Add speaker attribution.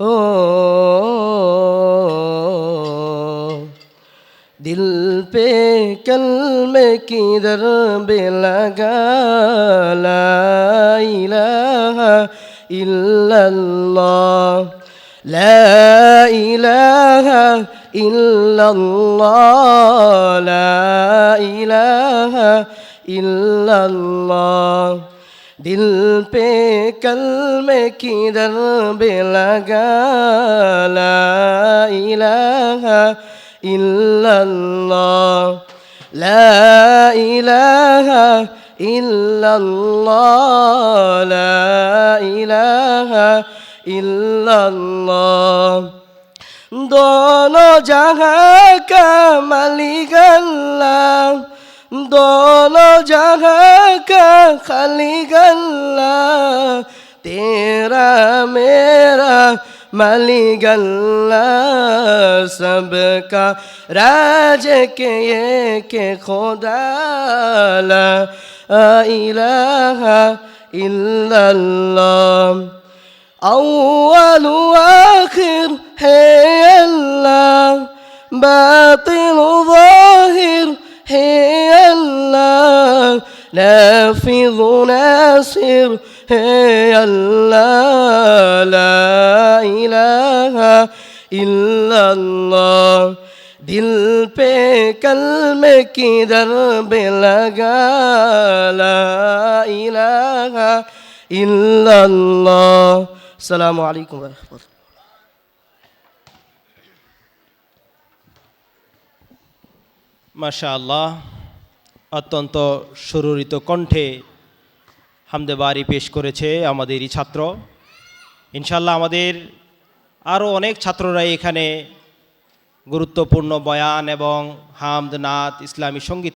Speaker 1: ও দিল পে কলম কি দরবে লাগা ইলাহা ইল্লাল্লাহ লা ইলাহা ইল্লাল্লাহ লা दिल पे कलमे की दरब लगा ला इलाहा इल्लल्लाह ला इलाहा इल्लल्लाह ला इलाहा इल्लल्लाह दोनों जहां का मालिक अल्लाह दोनों जहां का खालिक अल्लाह तेरा मेरा मालिक अल्लाह सबका राज के ये के खुदा ला इलाहा इल्लल्लाह أول وآخر هي الله باطن ظاهر هي الله نافذ ناصر هي الله لا إله إلا الله. دل پہ کلم کی درب لگا لا إله إلا الله. السلام عليكم ورحمة
Speaker 2: الله. ما شاء الله. অত্যন্ত সুররিত কণ্ঠে হামদে বাড়ি পেশ করেছে আমাদেরই ছাত্র। ইনশাল্লাহ আমাদের আরও অনেক ছাত্ররাই এখানে গুরুত্বপূর্ণ বয়ান এবং হামদ নাথ ইসলামী সংগীত